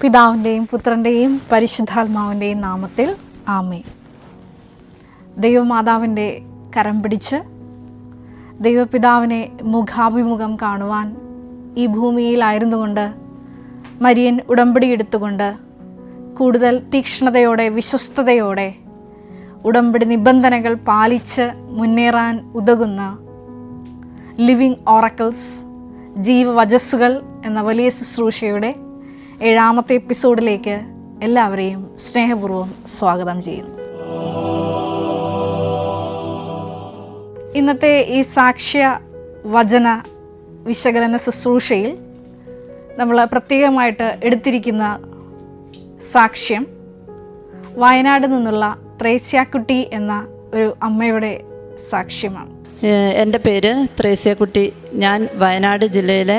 പിതാവിന്റെയും പുത്രന്റെയും പരിശുദ്ധാത്മാവിന്റെയും നാമത്തിൽ ആമേ ദൈവമാതാവിന്റെ കരം പിടിച്ച് ദൈവപിതാവിനെ മുഖാഭിമുഖം കാണുവാൻ ഈ ഭൂമിയിലായിരുന്നുകൊണ്ട് മരിയൻ ഉടമ്പടി എടുത്തുകൊണ്ട് കൂടുതൽ തീക്ഷ്ണതയോടെ വിശ്വസ്തയോടെ ഉടമ്പടി നിബന്ധനകൾ പാലിച്ച് മുന്നേറാൻ ഉതകുന്ന ലിവിങ് ഓറക്കിൾസ് ജീവവചസ്സുകൾ എന്ന വലിയ ശുശ്രൂഷയുടെ ഏഴാമത്തെ എപ്പിസോഡിലേക്ക് എല്ലാവരെയും സ്നേഹപൂർവം സ്വാഗതം ചെയ്യുന്നു. ഇന്നത്തെ ഈ സാക്ഷ്യ വചന വിശകലന ശുശ്രൂഷയിൽ നമ്മൾ പ്രത്യേകമായിട്ട് എടുത്തിരിക്കുന്ന സാക്ഷ്യം വയനാട് നിന്നുള്ള ത്രേസ്യാക്കുട്ടി എന്ന ഒരു അമ്മയുടെ സാക്ഷ്യമാണ്. എന്റെ പേര് ത്രേസ്യക്കുട്ടി ഞാൻ വയനാട് ജില്ലയിലെ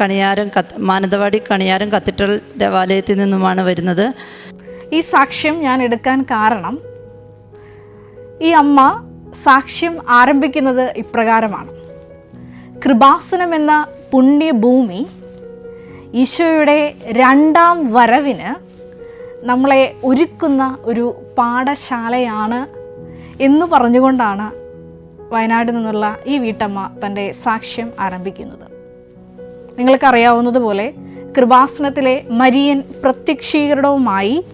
കണിയാരം കത്ത് മാനന്തവാടി കണിയാരം കത്തീഡ്രൽ ദേവാലയത്തിൽ നിന്നുമാണ് വരുന്നത്. ഈ സാക്ഷ്യം ഞാൻ എടുക്കാൻ കാരണം ഈ അമ്മ സാക്ഷ്യം ആരംഭിക്കുന്നത് ഇപ്രകാരമാണ്. കൃപാസനം എന്ന പുണ്യഭൂമി ഈശോയുടെ രണ്ടാം വരവിന് നമ്മളെ ഒരുക്കുന്ന ഒരു പാഠശാലയാണ് എന്ന് പറഞ്ഞുകൊണ്ടാണ് വയനാട് നിന്നുള്ള ഈ വീട്ടമ്മ തന്റെ സാക്ഷ്യം ആരംഭിക്കുന്നത്. നിങ്ങൾക്കറിയാവുന്നതുപോലെ കൃപാസനത്തിലെ മരിയൻ പ്രത്യക്ഷീകരണവുമായി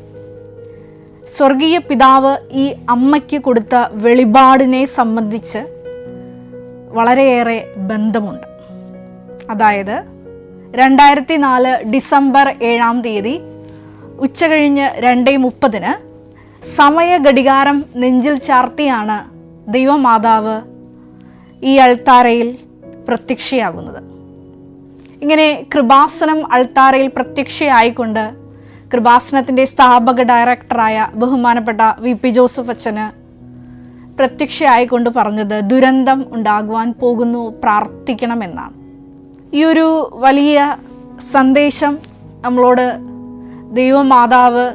സ്വർഗീയ പിതാവ് ഈ അമ്മയ്ക്ക് കൊടുത്ത വെളിപാടിനെ സംബന്ധിച്ച് വളരെയേറെ ബന്ധമുണ്ട്. അതായത് രണ്ടായിരത്തി നാല് ഡിസംബർ ഏഴാം തീയതി ഉച്ചകഴിഞ്ഞ് രണ്ടേ മുപ്പതിന് സമയഘടികാരം നെഞ്ചിൽ ചാർത്തിയാണ് ദൈവമാതാവ് ഈ അൾത്താരയിൽ പ്രത്യക്ഷയാകുന്നത്. ഇങ്ങനെ കൃപാസനം അൾത്താരയിൽ പ്രത്യക്ഷയായിക്കൊണ്ട് കൃപാസനത്തിന്റെ സ്ഥാപക ഡയറക്ടറായ ബഹുമാനപ്പെട്ട വി പി ജോസഫ് അച്ഛന് പ്രത്യക്ഷയായിക്കൊണ്ട് പറഞ്ഞത് ദുരന്തം ഉണ്ടാകുവാൻ പോകുന്നു പ്രാർത്ഥിക്കണമെന്നാണ്. ഈ ഒരു വലിയ സന്ദേശം നമ്മളോട് ദൈവമാതാവ്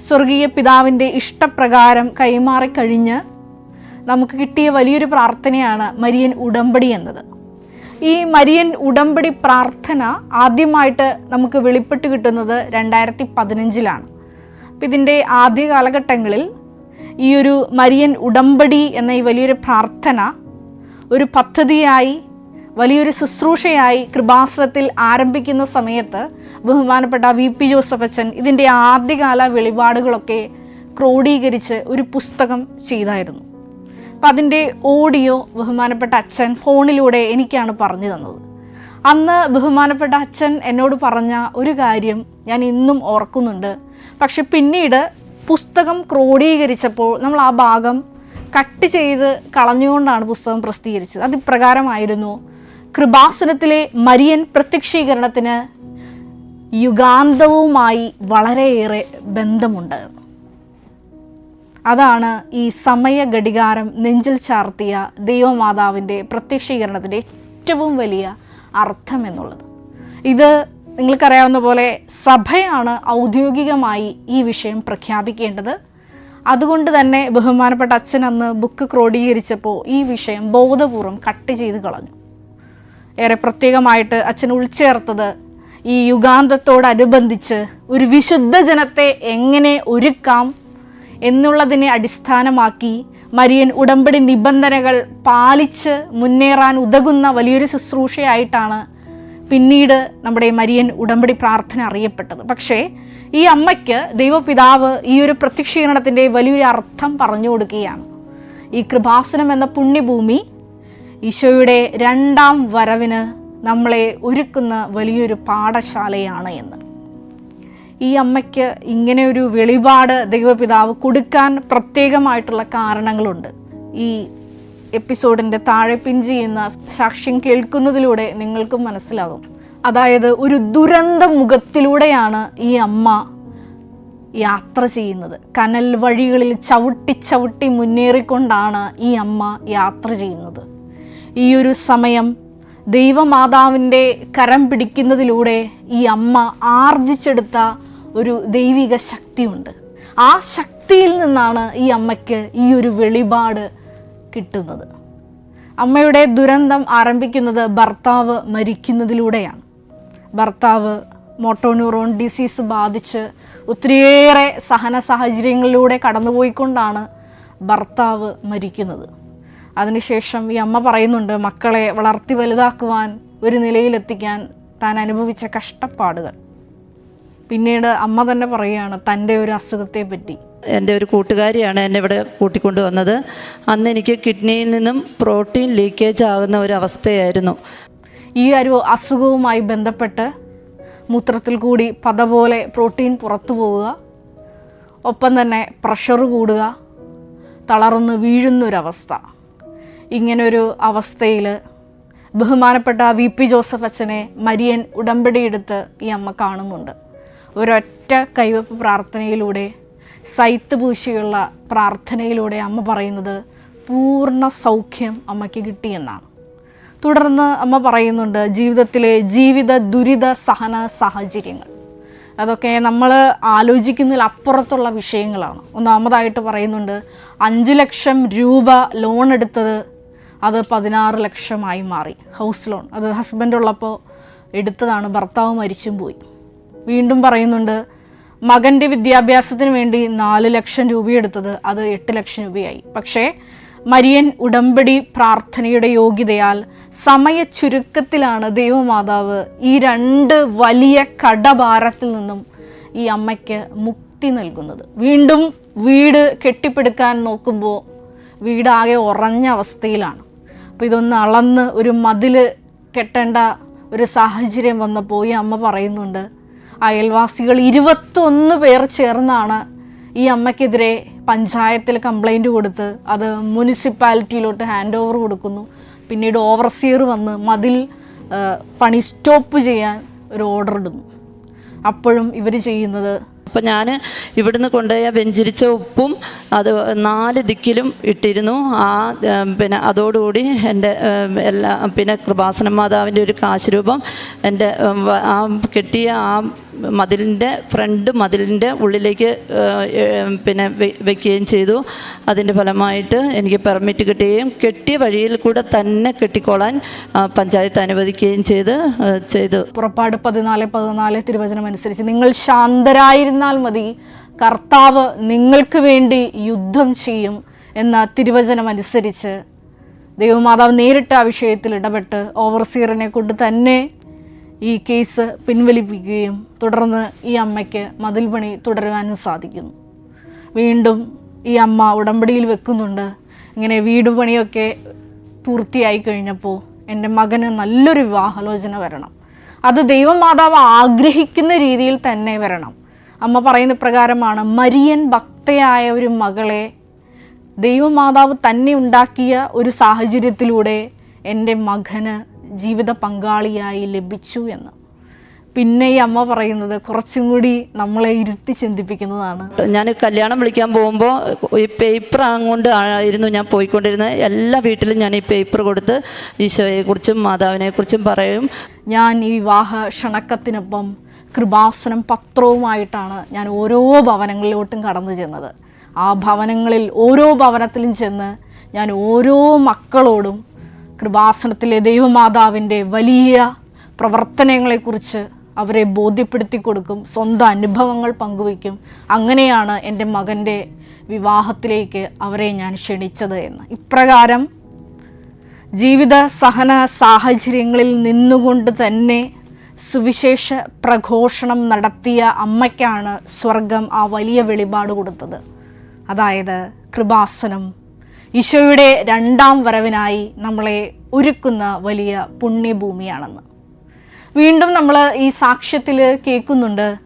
സ്വർഗീയ പിതാവിന്റെ ഇഷ്ടപ്രകാരം കൈമാറിക്കഴിഞ്ഞ് നമുക്ക് കിട്ടിയ വലിയൊരു പ്രാർത്ഥനയാണ് മരിയൻ ഉടമ്പടി എന്നത്. ഈ മരിയൻ ഉടമ്പടി പ്രാർത്ഥന ആദ്യമായിട്ട് നമുക്ക് വെളിപ്പെട്ട് കിട്ടുന്നത് രണ്ടായിരത്തി പതിനഞ്ചിലാണ് അപ്പം ഇതിന്റെ ആദ്യ കാലഘട്ടങ്ങളിൽ ഈ ഒരു മരിയൻ ഉടമ്പടി എന്ന ഈ വലിയൊരു പ്രാർത്ഥന ഒരു പദ്ധതിയായി വലിയൊരു ശുശ്രൂഷയായി കൃപാസനത്തിൽ ആരംഭിക്കുന്ന സമയത്ത് ബഹുമാനപ്പെട്ട വി പി ജോസഫ് അച്ഛൻ ഇതിന്റെ ആദ്യകാല വെളിപാടുകളൊക്കെ ക്രോഡീകരിച്ച് ഒരു പുസ്തകം ചെയ്തായിരുന്നു. അപ്പം അതിന്റെ ഓഡിയോ ബഹുമാനപ്പെട്ട അച്ഛൻ ഫോണിലൂടെ എനിക്കാണ് പറഞ്ഞു തന്നത്. അന്ന് ബഹുമാനപ്പെട്ട അച്ഛൻ എന്നോട് പറഞ്ഞ ഒരു കാര്യം ഞാൻ ഇന്നും ഓർക്കുന്നുണ്ട്. പക്ഷെ പിന്നീട് പുസ്തകം ക്രോഡീകരിച്ചപ്പോൾ നമ്മൾ ആ ഭാഗം കട്ട് ചെയ്ത് കളഞ്ഞുകൊണ്ടാണ് പുസ്തകം പ്രസിദ്ധീകരിച്ചത്. അതിപ്രകാരമായിരുന്നു കൃപാസനത്തിലെ മരിയൻ പ്രത്യക്ഷീകരണത്തിന് യുഗാന്തവുമായി വളരെയേറെ ബന്ധമുണ്ട്. അതാണ് ഈ സമയ ഘടികാരം നെഞ്ചിൽ ചാർത്തിയ ദൈവമാതാവിന്റെ പ്രത്യക്ഷീകരണത്തിന്റെ ഏറ്റവും വലിയ അർത്ഥം എന്നുള്ളത്. ഇത് നിങ്ങൾക്കറിയാവുന്ന പോലെ സഭയാണ് ഔദ്യോഗികമായി ഈ വിഷയം പ്രഖ്യാപിക്കേണ്ടത്. അതുകൊണ്ട് തന്നെ ബഹുമാനപ്പെട്ട അച്ഛൻ അന്ന് ബുക്ക് ക്രോഡീകരിച്ചപ്പോൾ ഈ വിഷയം ബോധപൂർവം കട്ട് ചെയ്ത് കളഞ്ഞു. ഏറെ പ്രത്യേകമായിട്ട് അച്ഛൻ ഉൾച്ചേർത്തത് ഈ യുഗാന്തത്തോടനുബന്ധിച്ച് ഒരു വിശുദ്ധ ജനത്തെ എങ്ങനെ ഒരുക്കാം എന്നുള്ളതിനെ അടിസ്ഥാനമാക്കി മരിയൻ ഉടമ്പടി നിബന്ധനകൾ പാലിച്ച് മുന്നേറാൻ ഉതകുന്ന വലിയൊരു ശുശ്രൂഷയായിട്ടാണ് പിന്നീട് നമ്മുടെ മരിയൻ ഉടമ്പടി പ്രാർത്ഥന അറിയപ്പെട്ടത്. പക്ഷേ ഈ അമ്മയ്ക്ക് ദൈവപിതാവ് ഈ ഒരു പ്രത്യക്ഷീകരണത്തിന്റെ വലിയൊരു അർത്ഥം പറഞ്ഞു കൊടുക്കുകയാണ്. ഈ കൃപാസനം എന്ന പുണ്യഭൂമി ഈശോയുടെ രണ്ടാം വരവിന് നമ്മളെ ഒരുക്കുന്ന വലിയൊരു പാഠശാലയാണ് എന്ന്. ഈ അമ്മയ്ക്ക് ഇങ്ങനെ ഒരു വെളിപാട് ദൈവപിതാവ് കൊടുക്കാൻ പ്രത്യേകമായിട്ടുള്ള കാരണങ്ങളുണ്ട്. ഈ എപ്പിസോഡിന്റെ താഴെ പിൻ ചെയ്യുന്ന സാക്ഷ്യം കേൾക്കുന്നതിലൂടെ നിങ്ങൾക്കും മനസ്സിലാകും. അതായത് ഒരു ദുരന്ത മുഖത്തിലൂടെയാണ് ഈ അമ്മ യാത്ര ചെയ്യുന്നത്. കനൽ വഴികളിൽ ചവിട്ടി ചവിട്ടി മുന്നേറിക്കൊണ്ടാണ് ഈ അമ്മ യാത്ര ചെയ്യുന്നത്. ഈ ഒരു സമയം ദൈവമാതാവിന്റെ കരം പിടിക്കുന്നതിലൂടെ ഈ അമ്മ ആർജിച്ചെടുത്ത ഒരു ദൈവിക ശക്തിയുണ്ട്. ആ ശക്തിയിൽ നിന്നാണ് ഈ അമ്മയ്ക്ക് ഈ ഒരു വെളിപാട് കിട്ടുന്നത്. അമ്മയുടെ ദുരന്തം ആരംഭിക്കുന്നത് ഭർത്താവ് മരിക്കുന്നതിലൂടെയാണ്. ഭർത്താവ് മോട്ടോന്യൂറോൺ ഡിസീസ് ബാധിച്ച് ഒത്തിരിയേറെ സഹന സാഹചര്യങ്ങളിലൂടെ കടന്നുപോയിക്കൊണ്ടാണ് ഭർത്താവ് മരിക്കുന്നത്. അതിനുശേഷം ഈ അമ്മ പറയുന്നുണ്ട് മക്കളെ വളർത്തി വലുതാക്കുവാൻ ഒരു നിലയിലെത്തിക്കാൻ താൻ അനുഭവിച്ച കഷ്ടപ്പാടുകൾ. പിന്നീട് അമ്മ തന്നെ പറയുകയാണ് തന്റെ ഒരു അസുഖത്തെ പറ്റി എന്റെ ഒരു കൂട്ടുകാരിയാണ് എന്നെ ഇവിടെ കൂട്ടിക്കൊണ്ടു വന്നത്. അന്ന് എനിക്ക് കിഡ്നിയിൽ നിന്നും പ്രോട്ടീൻ ലീക്കേജ് ആകുന്ന ഒരു അവസ്ഥയായിരുന്നു. ഈ ഒരു അസുഖവുമായി ബന്ധപ്പെട്ട് മൂത്രത്തിൽ കൂടി പത പോലെ പ്രോട്ടീൻ പുറത്തു പോവുക ഒപ്പം തന്നെ പ്രഷർ കൂടുക തളർന്ന് വീഴുന്നൊരവസ്ഥ. ഇങ്ങനൊരു അവസ്ഥയിൽ ബഹുമാനപ്പെട്ട വി പി ജോസഫ് അച്ഛനെ മരിയൻ ഉടമ്പടിയെടുത്ത് ഈ അമ്മ കാണുന്നുണ്ട്. ഒരൊറ്റ കൈവപ്പ് പ്രാർത്ഥനയിലൂടെ സൈത്ത് പൂശിയുള്ള പ്രാർത്ഥനയിലൂടെ അമ്മ പറയുന്നത് പൂർണ സൗഖ്യം അമ്മയ്ക്ക് കിട്ടിയെന്നാണ് തുടർന്ന് അമ്മ പറയുന്നുണ്ട് ജീവിതത്തിലെ ജീവിത ദുരിത സഹന സാഹചര്യങ്ങൾ. അതൊക്കെ നമ്മൾ ആലോചിക്കുന്നതിൽ അപ്പുറത്തുള്ള വിഷയങ്ങളാണ്. ഒന്നാമതായിട്ട് പറയുന്നുണ്ട് അഞ്ച് ലക്ഷം രൂപ ലോൺ എടുത്തത് അത് പതിനാറ് ലക്ഷമായി മാറി. House loan. അത് ഹസ്ബൻഡ് ഉള്ളപ്പോൾ എടുത്തതാണ് ഭർത്താവ് മരിച്ചും പോയി. വീണ്ടും പറയുന്നുണ്ട് മകന്റെ വിദ്യാഭ്യാസത്തിന് വേണ്ടി നാല് ലക്ഷം രൂപയെടുത്തത് അത് എട്ട് ലക്ഷം രൂപയായി. പക്ഷേ മരിയൻ ഉടമ്പടി പ്രാർത്ഥനയുടെ യോഗ്യതയാൽ സമയ ചുരുക്കത്തിലാണ് ദൈവമാതാവ് ഈ രണ്ട് വലിയ കടഭാരത്തിൽ നിന്നും ഈ അമ്മയ്ക്ക് മുക്തി നൽകുന്നത്. വീണ്ടും വീട് കെട്ടിപ്പടുക്കാൻ നോക്കുമ്പോൾ വീടാകെ ഉറഞ്ഞ അവസ്ഥയിലാണ്. അപ്പോൾ ഇതൊന്ന് അളന്ന് ഒരു മതിൽ കെട്ടേണ്ട ഒരു സാഹചര്യം വന്നപ്പോൾ ഈ അമ്മ പറയുന്നുണ്ട് അയൽവാസികൾ ഇരുപത്തൊന്ന് പേർ ചേർന്നാണ് ഈ അമ്മയ്ക്കെതിരെ പഞ്ചായത്തിൽ കംപ്ലൈന്റ് കൊടുത്ത് അത് മുനിസിപ്പാലിറ്റിയിലോട്ട് ഹാൻഡ് ഓവർ കൊടുക്കുന്നു. പിന്നീട് ഓവർസിയർ വന്ന് മതിൽ പണി സ്റ്റോപ്പ് ചെയ്യാൻ ഒരു ഓർഡർ ഇടുന്നു. അപ്പോഴും ഇവർ ചെയ്യുന്നത് അപ്പം ഞാൻ ഇവിടുന്ന് കൊണ്ടുപോയ വെഞ്ചിരിച്ച ഉപ്പും അത് നാല് ദിക്കിലും ഇട്ടിരുന്നു. ആ പിന്നെ അതോടുകൂടി എന്റെ എല്ലാ പിന്നെ കൃപാസന മാതാവിന്റെ ഒരു കാശുരൂപം എന്റെ ആ കെട്ടിയ ആ മതിലിന്റെ ഫ്രണ്ട് മതിലിന്റെ ഉള്ളിലേക്ക് പിന്നെ വെക്കുകയും ചെയ്തു. അതിന്റെ ഫലമായിട്ട് എനിക്ക് പെർമിറ്റ് കിട്ടുകയും കെട്ടിയ വഴിയിൽ കൂടെ തന്നെ കെട്ടിക്കോളാൻ പഞ്ചായത്ത് അനുവദിക്കുകയും ചെയ്ത് ചെയ്തു. പുറപ്പാട് പതിനാല് പതിനാല് തിരുവചനം അനുസരിച്ച് നിങ്ങൾ ശാന്തരായിരുന്നാൽ മതി. കർത്താവ് നിങ്ങൾക്ക് വേണ്ടി യുദ്ധം ചെയ്യും എന്ന തിരുവചനം അനുസരിച്ച് ദൈവമാതാവ് നേരിട്ട് ആ വിഷയത്തിൽ ഇടപെട്ട് ഓവർസീറിനെ കൊണ്ട് തന്നെ ഈ കേസ് പിൻവലിപ്പിക്കുകയും തുടർന്ന് ഈ അമ്മയ്ക്ക് മതിൽ പണി തുടരുവാനും സാധിക്കുന്നു. വീണ്ടും ഈ അമ്മ ഉടമ്പടിയിൽ വെക്കുന്നുണ്ട്. ഇങ്ങനെ വീട് പണിയൊക്കെ പൂർത്തിയായി കഴിഞ്ഞപ്പോൾ എന്റെ മകന് നല്ലൊരു വിവാഹാലോചന വരണം. അത് ദൈവമാതാവ് ആഗ്രഹിക്കുന്ന രീതിയിൽ തന്നെ വരണം. അമ്മ പറയുന്ന പ്രകാരമാണ് മരിയൻ ഭക്തയായ ഒരു മകളെ ദൈവമാതാവ് തന്നെ ഉണ്ടാക്കിയ ഒരു സാഹചര്യത്തിലൂടെ എന്റെ മകന് ജീവിത പങ്കാളിയായി ലഭിച്ചു എന്ന്. പിന്നെ ഈ അമ്മ പറയുന്നത് കുറച്ചും കൂടി നമ്മളെ ഇരുത്തി ചിന്തിപ്പിക്കുന്നതാണ്. ഞാൻ കല്യാണം വിളിക്കാൻ പോകുമ്പോൾ ഈ പേപ്പർ കൊണ്ട് ആയിരുന്നു ഞാൻ പോയിക്കൊണ്ടിരുന്നത് എല്ലാ വീട്ടിലും ഞാൻ ഈ പേപ്പർ കൊടുത്ത് ഈശോയെക്കുറിച്ചും മാതാവിനെക്കുറിച്ചും പറയും. ഞാൻ ഈ വിവാഹ ക്ഷണക്കത്തിനൊപ്പം കൃപാസനം പത്രവുമായിട്ടാണ് ഞാൻ ഓരോ ഭവനങ്ങളിലോട്ടും കടന്നു ചെന്നത്. ആ ഭവനങ്ങളിൽ ഓരോ ഭവനത്തിലും ചെന്ന് ഞാൻ ഓരോ മക്കളോടും കൃപാസനത്തിലെ ദൈവമാതാവിന്റെ വലിയ പ്രവർത്തനങ്ങളെക്കുറിച്ച് അവരെ ബോധ്യപ്പെടുത്തി കൊടുക്കും സ്വന്തം അനുഭവങ്ങൾ പങ്കുവയ്ക്കും. അങ്ങനെയാണ് എന്റെ മകന്റെ വിവാഹത്തിലേക്ക് അവരെ ഞാൻ ക്ഷണിച്ചത് എന്ന്. ഇപ്രകാരം ജീവിത സഹന സാഹചര്യങ്ങളിൽ നിന്നുകൊണ്ട് തന്നെ സുവിശേഷ പ്രഘോഷണം നടത്തിയ അമ്മയ്ക്കാണ് സ്വർഗം ആ വലിയ വെളിപാട് കൊടുത്തത്. അതായത് കൃപാസനം ഈശോയുടെ രണ്ടാം വരവിനായി നമ്മളെ ഒരുക്കുന്ന വലിയ പുണ്യഭൂമിയാണെന്ന്. വീണ്ടും നമ്മൾ ഈ സാക്ഷ്യത്തിൽ കേൾക്കുന്നുണ്ട്.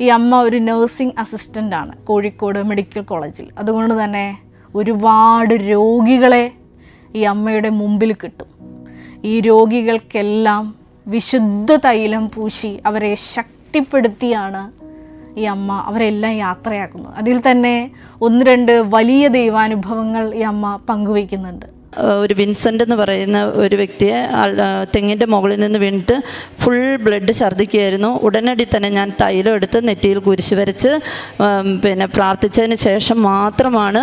ഈ അമ്മ ഒരു നേഴ്സിംഗ് അസിസ്റ്റന്റാണ് കോഴിക്കോട് മെഡിക്കൽ കോളേജിൽ. അതുകൊണ്ട് തന്നെ ഒരുപാട് രോഗികളെ ഈ അമ്മയുടെ മുമ്പിൽ കിട്ടും. ഈ രോഗികൾക്കെല്ലാം വിശുദ്ധ തൈലം പൂശി അവരെ ശക്തിപ്പെടുത്തിയാണ് ഈ അമ്മ അവരെല്ലാം യാത്രയാക്കുന്നത് അതിൽ തന്നെ ഒന്ന് രണ്ട് വലിയ ദൈവാനുഭവങ്ങൾ ഈ അമ്മ പങ്കുവയ്ക്കുന്നുണ്ട്. ഒരു വിൻസെന്റ് എന്ന് പറയുന്ന ഒരു വ്യക്തിയെ തെങ്ങിന്റെ മുകളിൽ നിന്ന് വീണിട്ട് ഫുൾ ബ്ലഡ് ഛർദ്ദിക്കുകയായിരുന്നു. ഉടനടി തന്നെ ഞാൻ തൈലം എടുത്ത് നെറ്റിയിൽ കുരിശ് വരച്ച് പിന്നെ പ്രാർത്ഥിച്ചതിന് ശേഷം മാത്രമാണ്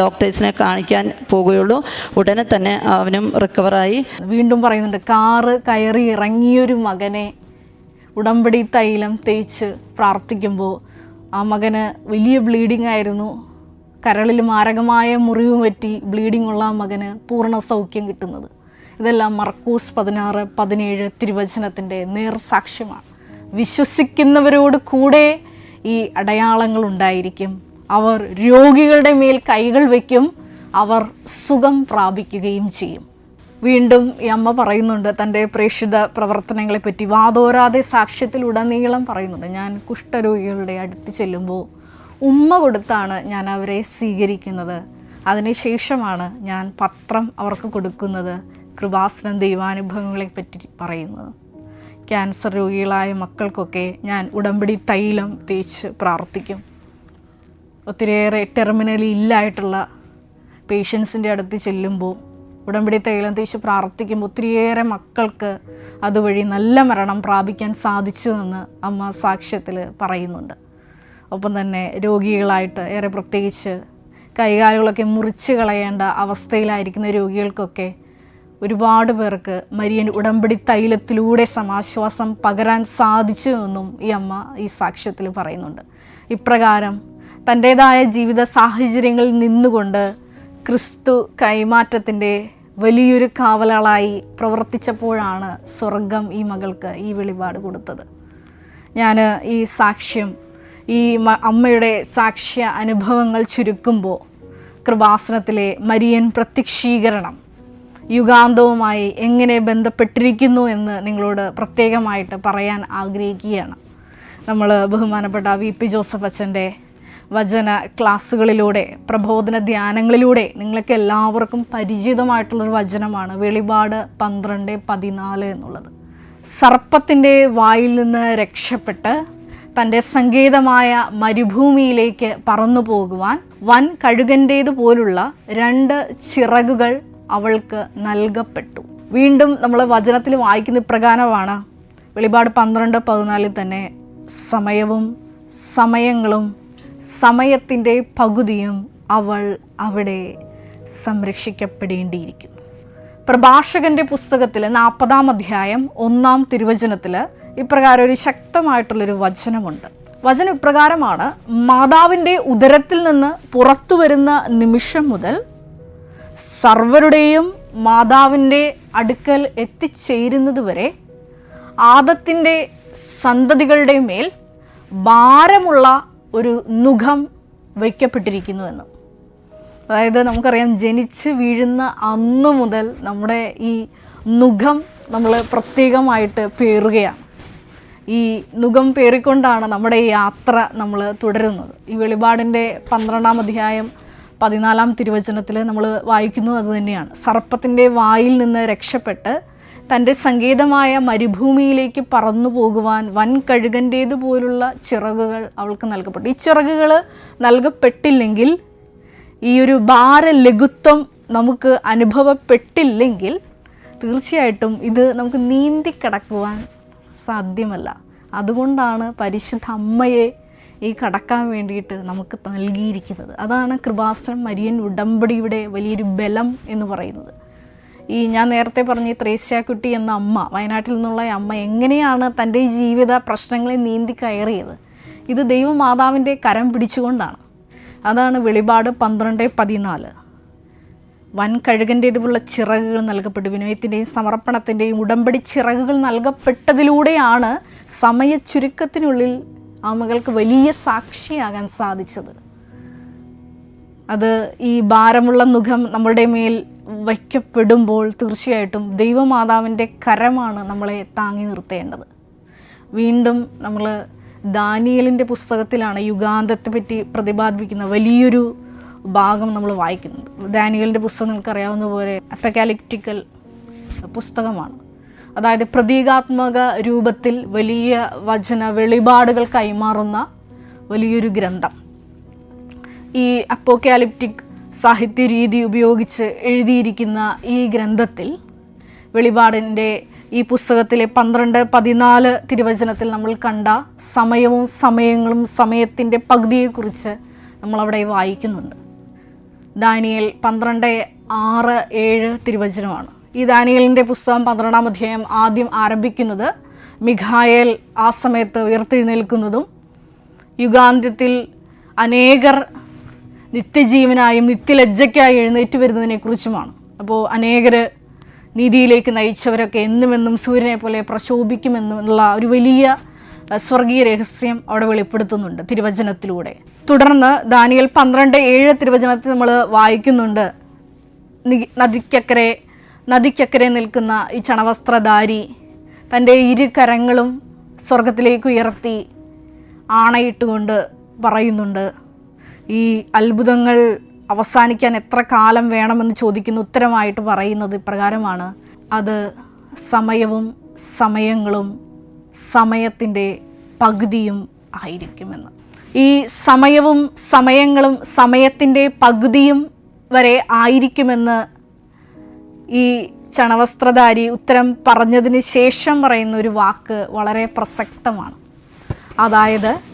ഡോക്ടേഴ്സിനെ കാണിക്കാൻ പോകുകയുള്ളൂ. ഉടനെ തന്നെ അവനും റിക്കവറായി. വീണ്ടും പറയുന്നുണ്ട് കാറ് കയറി ഇറങ്ങിയൊരു മകനെ ഉടമ്പടി തൈലം തേച്ച് പ്രാർത്ഥിക്കുമ്പോൾ ആ മകന് വലിയ ബ്ലീഡിംഗ് ആയിരുന്നു. കരളിൽ മാരകമായ മുറിവ് പറ്റി ബ്ലീഡിംഗ് ഉള്ള ആ മകന് പൂർണ സൗഖ്യം കിട്ടുന്നത്. ഇതെല്ലാം മർക്കൂസ് പതിനാറ് പതിനേഴ് തിരുവചനത്തിന്റെ നേർസാക്ഷ്യമാണ്. വിശ്വസിക്കുന്നവരോട് കൂടെ ഈ അടയാളങ്ങൾ ഉണ്ടായിരിക്കും. അവർ രോഗികളുടെ മേൽ കൈകൾ വയ്ക്കും അവർ സുഖം പ്രാപിക്കുകയും ചെയ്യും. വീണ്ടും ഈ അമ്മ പറയുന്നുണ്ട് തന്റെ പ്രേക്ഷിത പ്രവർത്തനങ്ങളെപ്പറ്റി വാതോരാതെ സാക്ഷ്യത്തിലുടനീളം പറയുന്നുണ്ട്. ഞാൻ കുഷ്ഠരോഗികളുടെ അടുത്ത് ചെല്ലുമ്പോൾ ഉമ്മ കൊടുത്താണ് ഞാൻ അവരെ സ്വീകരിക്കുന്നത്. അതിനുശേഷമാണ് ഞാൻ പത്രം അവർക്ക് കൊടുക്കുന്നത് കൃപാസനം ദൈവാനുഭവങ്ങളെ പറ്റി പറയുന്നത്. ക്യാൻസർ രോഗികളായ മക്കൾക്കൊക്കെ ഞാൻ ഉടമ്പടി തൈലം തേച്ച് പ്രാർത്ഥിക്കും. ഒത്തിരിയേറെ ടെർമിനലി ഇല്ലായിട്ടുള്ള പേഷ്യൻസിന്റെ അടുത്ത് ചെല്ലുമ്പോൾ ഉടമ്പടി തൈലം തേച്ച് പ്രാർത്ഥിക്കുമ്പോൾ ഒത്തിരിയേറെ മക്കൾക്ക് അതുവഴി നല്ല മരണം പ്രാപിക്കാൻ സാധിച്ചു എന്ന് അമ്മ സാക്ഷ്യത്തിൽ പറയുന്നുണ്ട്. ഒപ്പം തന്നെ രോഗികളായിട്ട് ഏറെ പ്രത്യേകിച്ച് കൈകാലുകളൊക്കെ മുറിച്ച് കളയേണ്ട അവസ്ഥയിലായിരിക്കുന്ന രോഗികൾക്കൊക്കെ ഒരുപാട് പേർക്ക് മരിയൻ ഉടമ്പടി തൈലത്തിലൂടെ സമാശ്വാസം പകരാൻ സാധിച്ചു എന്നും ഈ അമ്മ ഈ സാക്ഷ്യത്തിൽ പറയുന്നുണ്ട്. ഇപ്രകാരം തന്റേതായ ജീവിത സാഹചര്യങ്ങളിൽ നിന്നുകൊണ്ട് ക്രിസ്തു കൈമാറ്റത്തിന്റെ വലിയൊരു കാവലാളായി പ്രവർത്തിച്ചപ്പോഴാണ് സ്വർഗം ഈ മകൾക്ക് ഈ വെളിപാട് കൊടുത്തത്. ഞാൻ ഈ സാക്ഷ്യം ഈ അമ്മയുടെ സാക്ഷ്യ അനുഭവങ്ങൾ ചുരുക്കുമ്പോൾ കൃപാസനത്തിലെ മരിയൻ പ്രത്യക്ഷീകരണം യുഗാന്തവുമായി എങ്ങനെ ബന്ധപ്പെട്ടിരിക്കുന്നു എന്ന് നിങ്ങളോട് പ്രത്യേകമായിട്ട് പറയാൻ ആഗ്രഹിക്കുകയാണ്. നമ്മൾ ബഹുമാനപ്പെട്ട വി പി ജോസഫ് അച്ഛന്റെ വചന ക്ലാസ്സുകളിലൂടെ പ്രബോധന ധ്യാനങ്ങളിലൂടെ നിങ്ങൾക്ക് എല്ലാവർക്കും പരിചിതമായിട്ടുള്ളൊരു വചനമാണ് വെളിപാട് പന്ത്രണ്ട് പതിനാല് എന്നുള്ളത്. സർപ്പത്തിന്റെ വായിൽ നിന്ന് രക്ഷപ്പെട്ട് തന്റെ സങ്കേതമായ മരുഭൂമിയിലേക്ക് പറന്നു പോകുവാൻ വൻ കഴുകന്റേതുപോലുള്ള രണ്ട് ചിറകുകൾ അവൾക്ക് നൽകപ്പെട്ടു. വീണ്ടും നമ്മൾ വചനത്തിൽ വായിക്കുന്ന ഇപ്രകാരമാണ്. വെളിപാട് പന്ത്രണ്ട് പതിനാലിൽ തന്നെ സമയവും സമയങ്ങളും സമയത്തിന്റെ പകുതിയും അവൾ അവിടെ സംരക്ഷിക്കപ്പെടേണ്ടിയിരിക്കുന്നു. പ്രഭാഷകന്റെ പുസ്തകത്തിൽ നാൽപ്പതാം അധ്യായം ഒന്നാം തിരുവചനത്തിൽ ഇപ്രകാരം ഒരു ശക്തമായിട്ടുള്ളൊരു വചനമുണ്ട്. വചനം ഇപ്രകാരമാണ് മാതാവിന്റെ ഉദരത്തിൽ നിന്ന് പുറത്തു വരുന്ന നിമിഷം മുതൽ സർവരുടെയും മാതാവിന്റെ അടുക്കൽ എത്തിച്ചേരുന്നതുവരെ ആദത്തിന്റെ സന്തതികളുടെ മേൽ ഭാരമുള്ള ഒരു നുഖം വയ്ക്കപ്പെട്ടിരിക്കുന്നു എന്ന്. അതായത് നമുക്കറിയാം ജനിച്ച് വീഴുന്ന അന്ന് മുതൽ നമ്മുടെ ഈ നുഖം നമ്മൾ പ്രത്യേകമായിട്ട് പേറുകയാണ്. ഈ നുഖം പേറിക്കൊണ്ടാണ് നമ്മുടെ ഈ യാത്ര നമ്മൾ തുടരുന്നത്. ഈ വെളിപാടിന്റെ പന്ത്രണ്ടാം അധ്യായം പതിനാലാം തിരുവചനത്തിൽ നമ്മൾ വായിക്കുന്നു അതുതന്നെയാണ് സർപ്പത്തിന്റെ വായിൽ നിന്ന് രക്ഷപ്പെട്ട് തന്റെ സംഗീതമായ മരുഭൂമിയിലേക്ക് പറന്നു പോകുവാൻ വൻ കഴുകന്റേതുപോലുള്ള ചിറകുകൾ അവൾക്ക് നൽകപ്പെട്ടു. ഈ ചിറകുകൾ നൽകപ്പെട്ടില്ലെങ്കിൽ ഈ ഒരു ഭാരലഘുത്വം നമുക്ക് അനുഭവപ്പെട്ടില്ലെങ്കിൽ തീർച്ചയായിട്ടും ഇത് നമുക്ക് നീന്തി കടക്കുവാൻ സാധ്യമല്ല. അതുകൊണ്ടാണ് പരിശുദ്ധ അമ്മയെ ഈ കടക്കാൻ വേണ്ടിയിട്ട് നമുക്ക് നൽകിയിരിക്കുന്നത്. അതാണ് കൃപാസനം മരിയൻ ഉടമ്പടിയുടെ വലിയൊരു ബലം എന്ന് പറയുന്നത്. ഈ ഞാൻ നേരത്തെ പറഞ്ഞ ത്രേസ്യാക്കുട്ടി എന്ന അമ്മ വയനാട്ടിൽ നിന്നുള്ള അമ്മ എങ്ങനെയാണ് തന്റെ ജീവിത പ്രശ്നങ്ങളെ നീന്തി കയറിയത്? ഇത് ദൈവമാതാവിന്റെ കരം പിടിച്ചുകൊണ്ടാണ്. അതാണ് വെളിപാട് പന്ത്രണ്ട് പതിനാല്. വൻ കഴുകന്റേതുള്ള ചിറകുകൾ നൽകപ്പെട്ടു. വിനയത്തിന്റെയും സമർപ്പണത്തിന്റെയും ഉടമ്പടി ചിറകുകൾ നൽകപ്പെട്ടതിലൂടെയാണ് സമയ ചുരുക്കത്തിനുള്ളിൽ ആ മകൾക്ക് വലിയ സാക്ഷിയാകാൻ സാധിച്ചത്. അത് ഈ ഭാരമുള്ള മുഖം നമ്മളുടെ മേൽ വയ്ക്കപ്പെടുമ്പോൾ തീർച്ചയായിട്ടും ദൈവമാതാവിന്റെ കരമാണ് നമ്മളെ താങ്ങി നിർത്തേണ്ടത്. വീണ്ടും നമ്മൾ ദാനിയലിന്റെ പുസ്തകത്തിലാണ് യുഗാന്തത്തെ പറ്റി പ്രതിപാദിപ്പിക്കുന്ന വലിയൊരു ഭാഗം നമ്മൾ വായിക്കുന്നത്. ദാനിയലിന്റെ പുസ്തകം നിങ്ങൾക്കറിയാവുന്ന പോലെ അപ്പക്കാലിക്റ്റിക്കൽ പുസ്തകമാണ്. അതായത് പ്രതീകാത്മക രൂപത്തിൽ വലിയ വചന വെളിപാടുകൾ കൈമാറുന്ന വലിയൊരു ഗ്രന്ഥം. ഈ അപ്പോക്കാലിപ്റ്റിക് സാഹിത്യ രീതി ഉപയോഗിച്ച് എഴുതിയിരിക്കുന്ന ഈ ഗ്രന്ഥത്തിൽ വെളിപാടിന്റെ ഈ പുസ്തകത്തിലെ പന്ത്രണ്ട് പതിനാല് തിരുവചനത്തിൽ നമ്മൾ കണ്ട സമയവും സമയങ്ങളും സമയത്തിന്റെ പകുതിയെക്കുറിച്ച് നമ്മളവിടെ വായിക്കുന്നുണ്ട്. ദാനിയൽ പന്ത്രണ്ട് ആറ് ഏഴ് തിരുവചനമാണ്. ഈ ദാനിയലിന്റെ പുസ്തകം പന്ത്രണ്ടാം അധ്യായം ആദ്യം ആരംഭിക്കുന്നത് മിഖായേൽ ആ സമയത്ത് ഉയർത്തെഴുന്നേൽക്കുന്നതും യുഗാന്ത്യത്തിൽ അനേകർ നിത്യജീവനായും നിത്യലജ്ജയ്ക്കായി എഴുന്നേറ്റ് വരുന്നതിനെക്കുറിച്ചുമാണ്. അപ്പോൾ അനേകർ നീതിയിലേക്ക് നയിച്ചവരൊക്കെ എന്നുമെന്നും സൂര്യനെ പോലെ പ്രശോഭിക്കുമെന്നുള്ള ഒരു വലിയ സ്വർഗീയ രഹസ്യം അവിടെ വെളിപ്പെടുത്തുന്നുണ്ട് തിരുവചനത്തിലൂടെ. തുടർന്ന് ദാനിയൽ പന്ത്രണ്ട് ഏഴ് തിരുവചനത്തിൽ നമ്മൾ വായിക്കുന്നുണ്ട്. നദിക്കക്കരെ നദിക്കക്കരെ നിൽക്കുന്ന ഈ ചണവസ്ത്രധാരി തന്റെ ഇരു കരങ്ങളും സ്വർഗത്തിലേക്ക് ഉയർത്തി ആണയിട്ടുകൊണ്ട് പറയുന്നുണ്ട്. ഈ അത്ഭുതങ്ങൾ അവസാനിക്കാൻ എത്ര കാലം വേണമെന്ന് ചോദിക്കുന്ന ഉത്തരമായിട്ട് പറയുന്നത് ഇപ്രകാരമാണ്. അത് സമയവും സമയങ്ങളും സമയത്തിന്റെ പകുതിയും ആയിരിക്കുമെന്ന്. ഈ സമയവും സമയങ്ങളും സമയത്തിന്റെ പകുതിയും വരെ ആയിരിക്കുമെന്ന് ഈ ചണവസ്ത്രധാരി ഉത്തരം പറഞ്ഞതിന് ശേഷം പറയുന്ന ഒരു വാക്ക് വളരെ പ്രസക്തമാണ്. അതായത്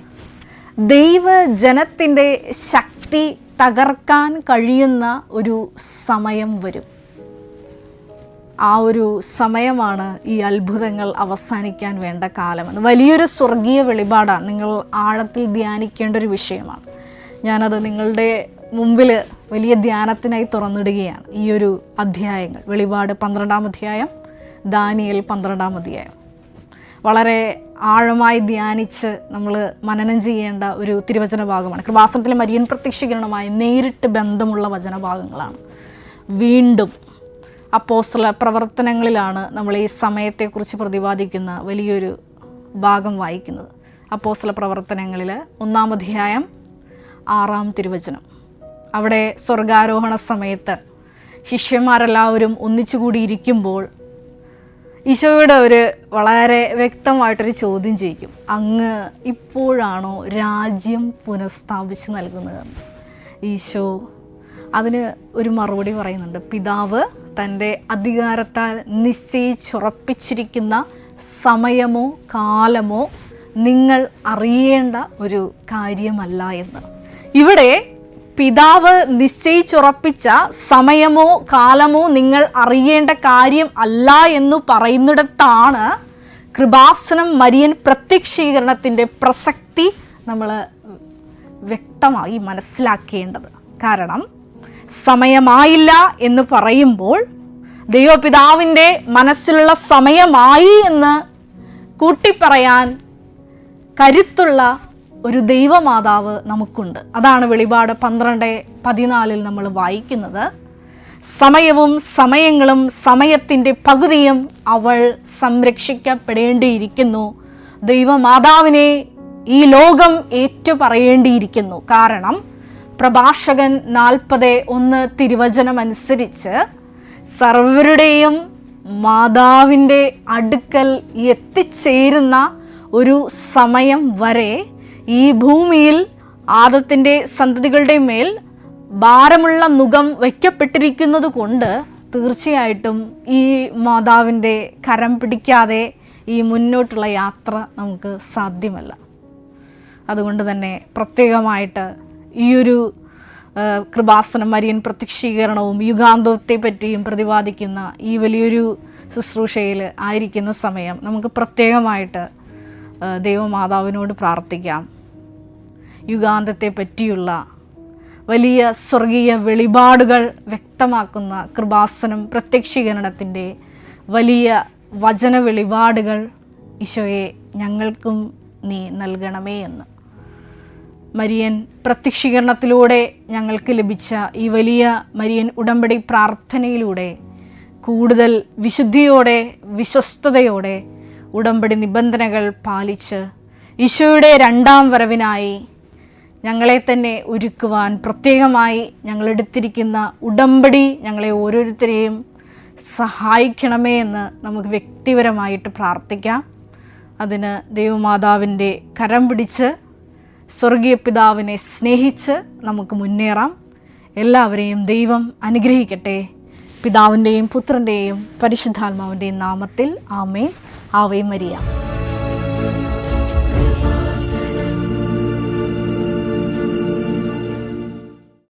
ദൈവജനത്തിന്റെ ശക്തി തകർക്കാൻ കഴിയുന്ന ഒരു സമയം വരും. ആ ഒരു സമയമാണ് ഈ അത്ഭുതങ്ങൾ അവസാനിക്കാൻ വേണ്ട കാലമെന്ന്. വലിയൊരു സ്വർഗീയ വെളിപാടാണ്. നിങ്ങൾ ആഴത്തിൽ ധ്യാനിക്കേണ്ട ഒരു വിഷയമാണ്. ഞാനത് നിങ്ങളുടെ മുമ്പിൽ വലിയ ധ്യാനത്തിനായി തുറന്നിടുകയാണ്. ഈ ഒരു അധ്യായങ്ങൾ. വെളിപാട് പന്ത്രണ്ടാം അധ്യായം ദാനിയൽ പന്ത്രണ്ടാം അധ്യായം. വളരെ ആഴമായി ധ്യാനിച്ച് നമ്മൾ മനനം ചെയ്യേണ്ട ഒരു തിരുവചന ഭാഗമാണ്. കൃപാസനത്തിലെ മരിയൻ പ്രത്യക്ഷീകരണമായി നേരിട്ട് ബന്ധമുള്ള വചനഭാഗങ്ങളാണ് വീണ്ടും അപ്പോസ്തല പ്രവർത്തനങ്ങളിലാണ് നമ്മൾ ഈ സമയത്തെക്കുറിച്ച് പ്രതിപാദിക്കുന്ന വലിയൊരു ഭാഗം വായിക്കുന്നത്. അപ്പോസ്തല പ്രവർത്തനങ്ങളിൽ ഒന്നാം അധ്യായം ആറാം തിരുവചനം. അവിടെ സ്വർഗാരോഹണ സമയത്ത് ശിഷ്യന്മാരെല്ലാവരും ഒന്നിച്ചുകൂടി ഇരിക്കുമ്പോൾ ഈശോയുടെ ഒരു വളരെ വ്യക്തമായിട്ടൊരു ചോദ്യം ചോദിക്കും. അങ്ങ് ഇപ്പോഴാണോ രാജ്യം പുനഃസ്ഥാപിച്ച് നൽകുന്നതെന്ന് ഈശോ അതിന് ഒരു മറുപടി പറയുന്നുണ്ട്. പിതാവ് തന്റെ അധികാരത്താൽ നിശ്ചയിച്ചുറപ്പിച്ചിരിക്കുന്ന സമയമോ കാലമോ നിങ്ങൾ അറിയേണ്ട ഒരു കാര്യമല്ല എന്ന്. ഇവിടെ പിതാവ് നിശ്ചയിച്ചുറപ്പിച്ച സമയമോ കാലമോ നിങ്ങൾ അറിയേണ്ട കാര്യം അല്ല എന്ന് പറയുന്നിടത്താണ് കൃപാസനം മരിയൻ പ്രത്യക്ഷീകരണത്തിന്റെ പ്രസക്തി നമ്മൾ വ്യക്തമായി മനസ്സിലാക്കേണ്ടത്. കാരണം സമയമായില്ല എന്ന് പറയുമ്പോൾ ദൈവപിതാവിന്റെ മനസ്സിലുള്ള സമയമായി എന്ന് കൂട്ടിപ്പറയാൻ കരുത്തുള്ള ഒരു ദൈവമാതാവ് നമുക്കുണ്ട്. അതാണ് വെളിപാട് പന്ത്രണ്ട് പതിനാലിൽ നമ്മൾ വായിക്കുന്നത്. സമയവും സമയങ്ങളും സമയത്തിന്റെ പകുതിയും അവൾ സംരക്ഷിക്കപ്പെടേണ്ടിയിരിക്കുന്നു. ദൈവമാതാവിനെ ഈ ലോകം ഏറ്റുപറയേണ്ടിയിരിക്കുന്നു. കാരണം പ്രഭാഷകൻ നാൽപ്പത് ഒന്ന് തിരുവചനം അനുസരിച്ച് സർവരുടെയും മാതാവിന്റെ അടുക്കൽ എത്തിച്ചേരുന്ന ഒരു സമയം വരെ ഈ ഭൂമിയിൽ ആദത്തിന്റെ സന്തതികളുടെ മേൽ ഭാരമുള്ള മുഖം വയ്ക്കപ്പെട്ടിരിക്കുന്നത് കൊണ്ട് തീർച്ചയായിട്ടും ഈ മാതാവിന്റെ കരം പിടിക്കാതെ ഈ മുന്നോട്ടുള്ള യാത്ര നമുക്ക് സാധ്യമല്ല. അതുകൊണ്ട് തന്നെ പ്രത്യേകമായിട്ട് ഈ ഒരു ആ, കൃപാസനം മരിയൻ പ്രത്യക്ഷീകരണവും യുഗാന്തത്തെ പറ്റിയും പ്രതിപാദിക്കുന്ന ഈ വലിയൊരു ശുശ്രൂഷയിൽ ആയിരിക്കുന്ന സമയം നമുക്ക് പ്രത്യേകമായിട്ട് ദൈവമാതാവിനോട് പ്രാർത്ഥിക്കാം. യുഗാന്തത്തെ പറ്റിയുള്ള വലിയ സ്വർഗീയ വെളിപാടുകൾ വ്യക്തമാക്കുന്ന കൃപാസനം പ്രത്യക്ഷീകരണത്തിന്റെ വലിയ വചന വെളിപാടുകൾ ഈശോയെ ഞങ്ങൾക്കും നീ നൽകണമേ എന്ന്. മരിയൻ പ്രത്യക്ഷീകരണത്തിലൂടെ ഞങ്ങൾക്ക് ലഭിച്ച ഈ വലിയ മരിയൻ ഉടമ്പടി പ്രാർത്ഥനയിലൂടെ കൂടുതൽ വിശുദ്ധിയോടെ വിശ്വസ്തയോടെ ഉടമ്പടി നിബന്ധനകൾ പാലിച്ച് ഈശോയുടെ രണ്ടാം വരവിനായി ഞങ്ങളെ തന്നെ ഒരുക്കുവാൻ പ്രത്യേകമായി ഞങ്ങളെടുത്തിരിക്കുന്ന ഉടമ്പടി ഞങ്ങളെ ഓരോരുത്തരെയും സഹായിക്കണമേ എന്ന് നമുക്ക് വ്യക്തിപരമായിട്ട് പ്രാർത്ഥിക്കാം. അതിന് ദൈവമാതാവിന്റെ കരം പിടിച്ച് സ്വർഗീയ പിതാവിനെ സ്നേഹിച്ച് നമുക്ക് മുന്നേറാം. എല്ലാവരെയും ദൈവം അനുഗ്രഹിക്കട്ടെ. പിതാവിന്റെയും പുത്രന്റെയും പരിശുദ്ധാത്മാവിന്റെയും നാമത്തിൽ ആമേ ആവേ മരിയ.